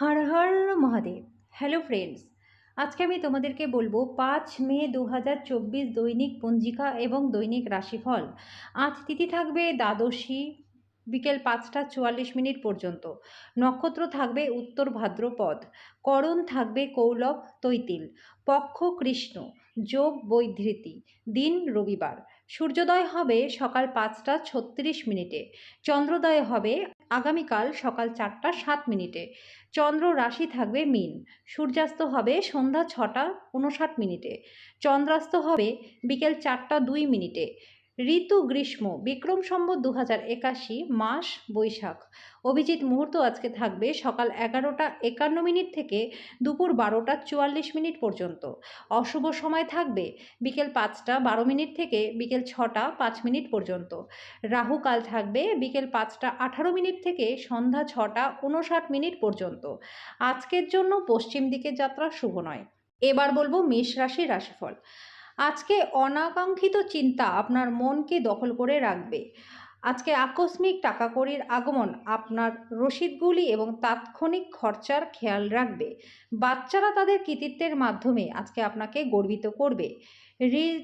হর Har Mahadev. Hello friends আজকে আমি তোমাদেরকে বলব পাঁচ মে দু হাজার চব্বিশ দৈনিক পঞ্জিকা এবং দৈনিক রাশিফল। আজ তিথি থাকবে দ্বাদশী, বিকেল পাঁচটা চুয়াল্লিশ মিনিট পর্যন্ত। নক্ষত্র থাকবে উত্তর ভাদ্রপদ। করণ থাকবে কৌলভ তৈতিল। পক্ষ কৃষ্ণ, যোগ বৈধৃতি। দিন রবিবার। সূর্যোদয় হবে সকাল পাঁচটা ছত্রিশ মিনিটে, চন্দ্রোদয় হবে আগামীকাল সকাল চারটা সাত মিনিটে, চন্দ্র রাশি থাকবে মিন, সূর্যাস্ত হবে সন্ধ্যা ছটা উনষাট মিনিটে, চন্দ্রাস্ত হবে বিকেল চারটা দুই মিনিটে ঋতু গ্রীষ্ম, বিক্রম সম্বত দু হাজার একাশি মাস বৈশাখ। অভিজিৎ মুহূর্ত আজকে থাকবে সকাল এগারোটা একান্ন মিনিট থেকে দুপুর বারোটা চুয়াল্লিশ মিনিট পর্যন্ত। অশুভ সময় থাকবে বিকেল পাঁচটা বারো মিনিট থেকে বিকেল ছটা পাঁচ মিনিট পর্যন্ত। রাহু কাল থাকবে বিকেল পাঁচটা আঠারো মিনিট থেকে সন্ধ্যা ছটা উনষাট মিনিট পর্যন্ত। আজকের জন্য পশ্চিম দিকের যাত্রা শুভ নয়। এবার বলব মেষ রাশির রাশিফল। আজকে অনাকাঙ্ক্ষিত চিন্তা আপনার মনকে দখল করে রাখবে। আজকে আকস্মিক টাকা কড়ির আগমন আপনার রসিদগুলি এবং তাৎক্ষণিক খরচার খেয়াল রাখবে। বাচ্চারা তাদের কৃতিত্বের মাধ্যমে আজকে আপনাকে গর্বিত করবে।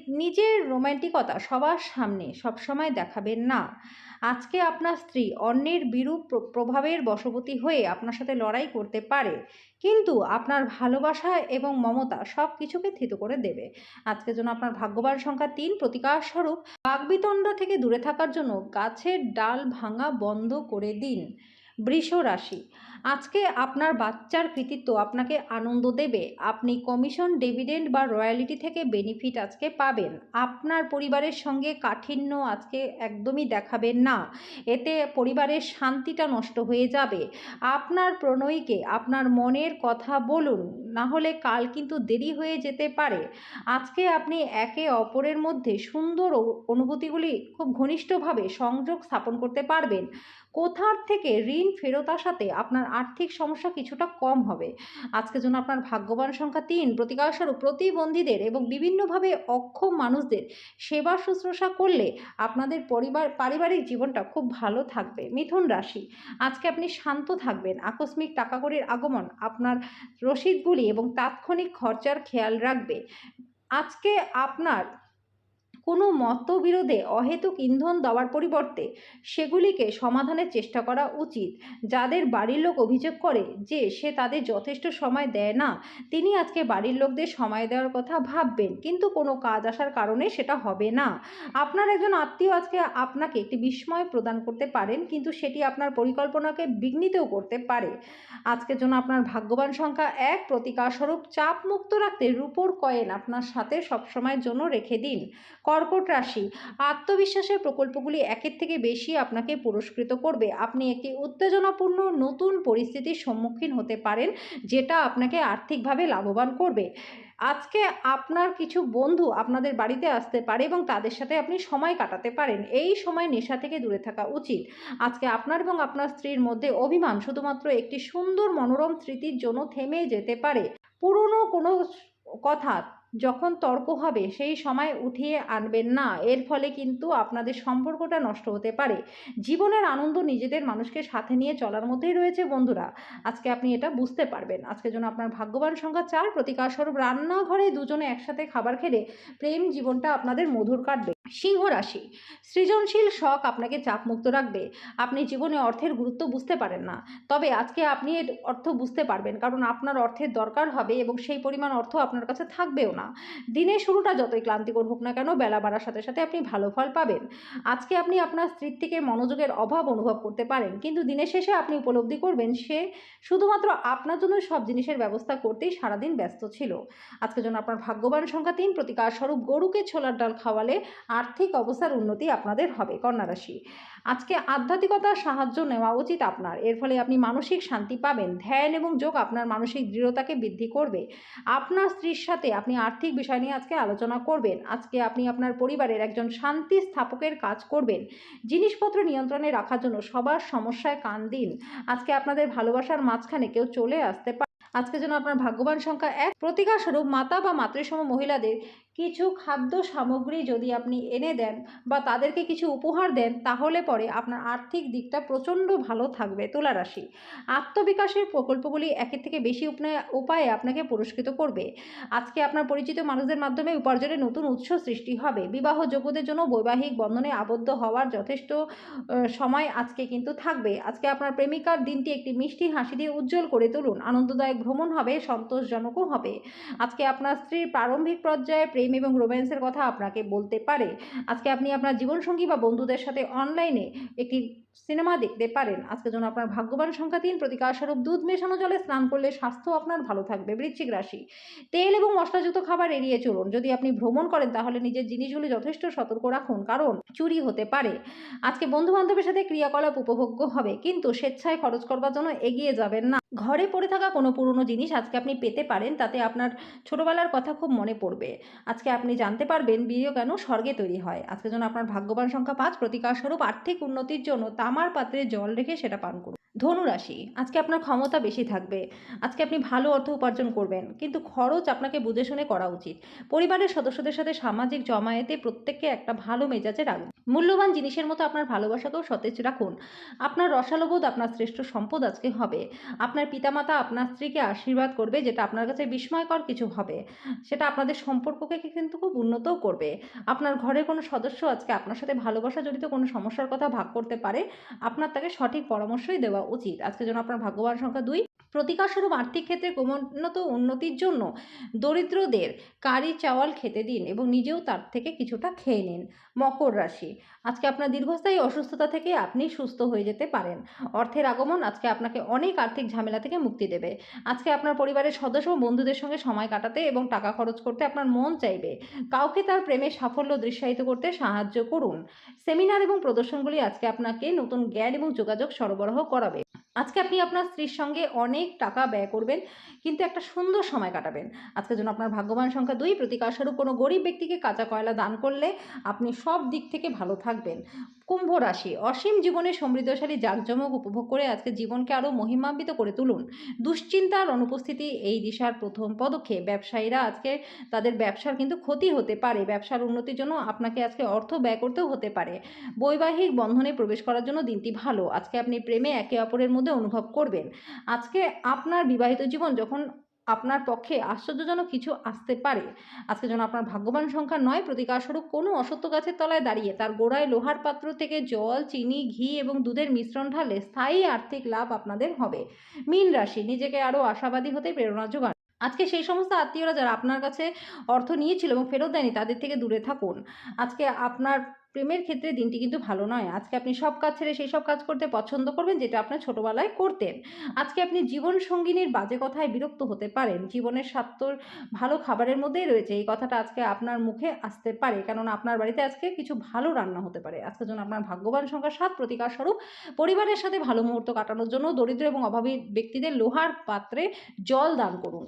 নিজের রোম্যান্টিকতা সবার সামনে সবসময় দেখাবেন না। আজকে আপনার স্ত্রী অন্যের বিরূপ প্র- প্রভাবের বশবর্তী হয়ে আপনার সাথে লড়াই করতে পারে। কিন্তু আপনার ভালোবাসা এবং মমতা সব কিছুকে থিত করে দেবে। আজকের জন্য আপনার ভাগ্যবান সংখ্যা তিন। প্রতিকার স্বরূপ, বাগবিতণ্ডা থেকে দূরে থাকার জন্য গাছের ডাল ভাঙা বন্ধ করে দিন। বৃষ রাশি আজকে আপনার বাচ্চার কৃতিত্ব আপনাকে আনন্দ দেবে। আপনি কমিশন, ডিভিডেন্ড বা রয়্যালিটি থেকে বেনিফিট আজকে পাবেন। আপনার পরিবারের সঙ্গে কাঠিন্য আজকে একদমই দেখাবেন না। এতে পরিবারের শান্তিটা নষ্ট হয়ে যাবে। আপনার প্রণয়ীকে আপনার মনের কথা বলুন, না হলে কাল কিন্তু দেরি হয়ে যেতে পারে। আজকে আপনি একে অপরের মধ্যে সুন্দর অনুভূতিগুলি খুব ঘনিষ্ঠভাবে সংযোগ স্থাপন করতে পারবেন। কোথার থেকে ঋণ ফেরত আসাতে আপনার আর্থিক সমস্যা কিছুটা কম হবে। আজকের জন্য আপনার ভাগ্যবান সংখ্যা তিন। প্রতিকারস্বরূপ প্রতিবন্ধীদের এবং বিভিন্নভাবে অক্ষম মানুষদের সেবা শুশ্রূষা করলে আপনাদের পরিবার, পারিবারিক জীবনটা খুব ভালো থাকবে। মিথুন রাশি, আজকে আপনি শান্ত থাকবেন। আকস্মিক টাকা কড়ির আগমন আপনার রসিদগুলি এবং তাৎক্ষণিক খরচার খেয়াল রাখবে। আজকে আপনার কোনো মতবিরোধে অহেতুক ইন্ধন দেওয়ার পরিবর্তে সেগুলিকে সমাধানের চেষ্টা করা উচিত। যাদের বাড়ির লোক অভিযোগ করে যে সে তাদের যথেষ্ট সময় দেয় না, তিনি আজকে বাড়ির লোকদের সময় দেওয়ার কথা ভাববেন, কিন্তু কোনো কাজ আসার কারণে সেটা হবে না। আপনার একজন আত্মীয় আজকে আপনাকে একটি বিস্ময় প্রদান করতে পারেন, কিন্তু সেটি আপনার পরিকল্পনাকে বিঘ্নিতও করতে পারে। আজকের জন্য আপনার ভাগ্যবান সংখ্যা এক প্রতিকারস্বরূপ চাপ মুক্ত রাখতে রূপোর কয়েন আপনার সাথে সবসময়ের জন্য রেখে দিন। কর্কট রাশি। আত্মবিশ্বাসের প্রকল্পগুলি একের থেকে বেশি আপনাকে পুরস্কৃত করবে। আপনি একটি উত্তেজনাপূর্ণ নতুন পরিস্থিতির সম্মুখীন হতে পারেন, যেটা আপনাকে আর্থিকভাবে লাভবান করবে। আজকে আপনার কিছু বন্ধু আপনাদের বাড়িতে আসতে পারে এবং তাদের সাথে আপনি সময় কাটাতে পারেন। এই সময় নেশা থেকে দূরে থাকা উচিত। আজকে আপনার এবং আপনার স্ত্রীর মধ্যে অভিমান শুধুমাত্র একটি সুন্দর মনোরম স্মৃতির জন্য থেমে যেতে পারে। পুরনো কোনো কথা যখন তর্ক হবে, সেই সময় উঠিয়ে আনবেন না। এর ফলে কিন্তু আপনাদের সম্পর্কটা নষ্ট হতে পারে। জীবনের আনন্দ নিজেদের মানুষকে সাথে নিয়ে চলার মধ্যেই রয়েছে বন্ধুরা। আজকে আপনি এটা বুঝতে পারবেন। আজকের জন্য আপনার ভাগ্যবান সংখ্যা চার, প্রতিকার স্বরূপ রান্নাঘরে দুজনে একসাথে খাবার খেলে প্রেম জীবনটা আপনাদের মধুর কাটবে। সিংহ রাশি। সৃজনশীল শখ আপনাকে চাপমুক্ত রাখবে। আপনি জীবনে অর্থের গুরুত্ব বুঝতে পারেন না। তবে আজকে আপনি এর অর্থ বুঝতে পারবেন, কারণ আপনার অর্থের দরকার হবে এবং সেই পরিমাণ অর্থ আপনার কাছে থাকবেও না। দিনের শুরুটা যতই ক্লান্তিকর হোক না কেন, বেলা বাড়ার সাথে সাথে আপনি ভালো ফল পাবেন। আজকে আপনি আপনার স্ত্রীর থেকে মনোযোগের অভাব অনুভব করতে পারেন, কিন্তু দিনের শেষে আপনি উপলব্ধি করবেন, সে শুধুমাত্র আপনার জন্য সব জিনিসের ব্যবস্থা করতেই সারাদিন ব্যস্ত ছিল। আজকের জন্য আপনার ভাগ্যবান সংখ্যা তিন প্রতিকার স্বরূপ গরুকে ছোলার ডাল খাওয়ালে আর্থিক অবস্থার উন্নতি আপনাদের হবে, কন্যা রাশি। আজকে আধ্যাত্মিকতার সাহায্য নেওয়া উচিত আপনার। এর ফলে আপনি মানসিক শান্তি পাবেন, ধ্যান এবং যোগ আপনার মানসিক দৃঢ়তাকে বৃদ্ধি করবে। আপনার স্ত্রীর সাথে আপনি আর্থিক বিষয় নিয়ে আজকে আলোচনা করবেন। আজকে আপনি আপনার পরিবারের একজন শান্তি স্থাপকের কাজ করবেন। জিনিসপত্র নিয়ন্ত্রণে রাখার জন্য সবার সমস্যায় কান দিন। আজকে আপনাদের ভালোবাসার মাঝখানে কেউ চলে আসতে পারে আজকে যেন আপনার ভাগ্যবান সংখ্যা এক। প্রতিকার স্বরূপ মাতা বা মাতৃসম মহিলাদের কিছু খাদ্য সামগ্রী যদি আপনি এনে দেন বা তাদেরকে কিছু উপহার দেন, তাহলে পরে আপনার আর্থিক দিকটা প্রচণ্ড ভালো থাকবে তুলা রাশি। আত্মবিকাশের প্রকল্পগুলি একের থেকে বেশি উপায়ে আপনাকে পুরস্কৃত করবে। আজকে আপনার পরিচিত মানুষদের মাধ্যমে উপার্জনের নতুন উৎস সৃষ্টি হবে। বিবাহ যোগ্যদের জন্য বৈবাহিক বন্ধনে আবদ্ধ হওয়ার যথেষ্ট সময় আজকে কিন্তু থাকবে। আজকে আপনার প্রেমিকার দিনটি একটি মিষ্টি হাসি দিয়ে উজ্জ্বল করে তুলুন। আনন্দদায়ক ভ্রমণ হবে, সন্তোষজনকও হবে। আজকে আপনার স্ত্রীর প্রারম্ভিক পর্যায়ে প্রেম এবং রোম্যান্সের কথা আপনাকে বলতে পারে। আজকে আপনি আপনার জীবনসঙ্গী বা বন্ধুদের সাথে অনলাইনে একটি সিনেমা দেখতে পারেন। আজকে জন্য আপনার ভাগ্যবান সংখ্যা তিন। প্রতিকার স্বরূপ দুধ মেশানো জলে স্নান করলে স্বাস্থ্য আপনার ভালো থাকবে। বৃশ্চিক রাশি। তেল এবং মশলাযুক্ত খাবার এড়িয়ে চলুন। যদি আপনি ভ্রমণ করেন, তাহলে নিজের জিনিসগুলি যথেষ্ট সতর্ক রাখুন, কারণ চুরি হতে পারে। আজকে বন্ধু বান্ধবের সাথে ক্রিয়াকলাপ উপভোগ্য হবে, কিন্তু স্বেচ্ছায় খরচ করবার জন্য এগিয়ে যাবেন না। ঘরে পড়ে থাকা কোনো পুরনো জিনিস আজকে আপনি পেতে পারেন, তাতে আপনার ছোটবেলার কথা খুব মনে পড়বে। আজকে আপনি জানতে পারবেন বিয়ে কেন স্বর্গে তৈরি হয়। আজকে যেন আপনার ভাগ্যবান সংখ্যা পাঁচ। প্রতিকার স্বরূপ আর্থিক উন্নতির জন্য তামার পাত্রে জল রেখে সেটা পান করুন। ধনু রাশি আজকে আপনার ক্ষমতা বেশি থাকবে, আজকে আপনি ভালো অর্থ উপার্জন করবেন, কিন্তু খরচ আপনাকে বুঝে শুনে করা উচিত। পরিবারের সদস্যদের সাথে সামাজিক জমায়েতে প্রত্যেককে একটা ভালো মেজাজে রাখুন। মূল্যবান জিনিসের মতো আপনার ভালোবাসাকেও সতেজ রাখুন। আপনার রসালোবোধ আপনার শ্রেষ্ঠ সম্পদ আজকে হবে। আপনার পিতামাতা আপনার স্ত্রীকে আশীর্বাদ করবে, যেটা আপনার কাছে বিস্ময়কর কিছু হবে। সেটা আপনাদের সম্পর্ককে কিন্তু খুব উন্নতও করবে। আপনার ঘরের কোনো সদস্য আজকে আপনার সাথে ভালোবাসা জড়িত কোনো সমস্যার কথা ভাগ করতে পারে, আপনার তাকে সঠিক পরামর্শই দেওয়া উচিত। আজকে জন্য আপনার ভাগ্যবান সংখ্যা দুই প্রতিকার স্বরূপ আর্থিক ক্ষেত্রে ক্রমোন্নত উন্নতির জন্য দরিদ্রদের কারি চাওয়াল খেতে দিন এবং নিজেও তার থেকে কিছুটা খেয়ে নিন। মকর রাশি, আজকে আপনার দীর্ঘস্থায়ী অসুস্থতা থেকে আপনি সুস্থ হয়ে যেতে পারেন। অর্থের আগমন আজকে আপনাকে অনেক আর্থিক ঝামেলা থেকে মুক্তি দেবে। আজকে আপনার পরিবারের সদস্য ও বন্ধুদের সঙ্গে সময় কাটাতে এবং টাকা খরচ করতে আপনার মন চাইবে। কাউকে তার প্রেমের সাফল্য দৃশ্যায়িত করতে সাহায্য করুন। সেমিনার এবং প্রদর্শনগুলি আজকে আপনাকে নতুন জ্ঞান এবং যোগাযোগ সরবরাহ করাবে। আজকে আপনি আপনার স্ত্রীর সঙ্গে অনেক টাকা ব্যয় করবেন, কিন্তু একটা সুন্দর সময় কাটাবেন। আজকে যেন আপনার ভাগ্যবান সংখ্যা দুই, প্রতিকার স্বরূপ কোনো গরিব ব্যক্তিকে কাঁচা কয়লা দান করলে আপনি সব দিক থেকে ভালো থাকবেন। কুম্ভ রাশি। অসীম জীবনের সমৃদ্ধশালী জাঁকজমক উপভোগ করে আজকে জীবনকে আরও মহিমান্বিত করে তুলুন। দুশ্চিন্তার অনুপস্থিতি এই দিশার প্রথম পদক্ষেপ। ব্যবসায়ীরা আজকে তাদের ব্যবসার কিন্তু ক্ষতি হতে পারে। ব্যবসার উন্নতির জন্য আপনাকে আজকে অর্থ ব্যয় করতেও হতে পারে। বৈবাহিক বন্ধনে প্রবেশ করার জন্য দিনটি ভালো। আজকে আপনি প্রেমে একে অপরের মধ্যে অনুভব করবেন। আজকে আপনার বিবাহিত জীবন যখন আপনার পক্ষে আশ্চর্যজনক কিছু আসতে পারে। আজকে যেন আপনার ভাগ্যবান সংখ্যা নয়, প্রতিকার স্বরূপ কোনো অসত্য গাছের তলায় দাঁড়িয়ে। তার গোড়ায় লোহার পাত্র থেকে জল, চিনি, ঘি এবং দুধের মিশ্রণ ঢালে স্থায়ী আর্থিক লাভ আপনাদের হবে। মীন রাশি, নিজেকে আরও আশাবাদী হতে প্রেরণা যোগান। আজকে সেই সমস্ত আত্মীয়রা যারা আপনার কাছে অর্থ নিয়েছিল এবং ফেরত দেয়নি, তাদের থেকে দূরে থাকুন। আজকে আপনার প্রেমের ক্ষেত্রে দিনটি কিন্তু ভালো নয়। আজকে আপনি সব কাজ ছেড়ে সেই সব কাজ করতে পছন্দ করবেন যেটা আপনার ছোটোবেলায় করতেন। আজকে আপনি জীবন সঙ্গিনীর বাজে কথায় বিরক্ত হতে পারেন। জীবনের স্বার্থর ভালো খাবারের মধ্যেই রয়েছে। এই কথাটা আজকে আপনার মুখে আসতে পারে। কেননা আপনার বাড়িতে আজকে কিছু ভালো রান্না হতে পারে। আজকে জন্য আপনার ভাগ্যবান সংখ্যা সাত প্রতিকার স্বরূপ পরিবারের সাথে ভালো মুহূর্ত কাটানোর জন্য দরিদ্র এবং অভাবী ব্যক্তিদের লোহার পাত্রে জল দান করুন।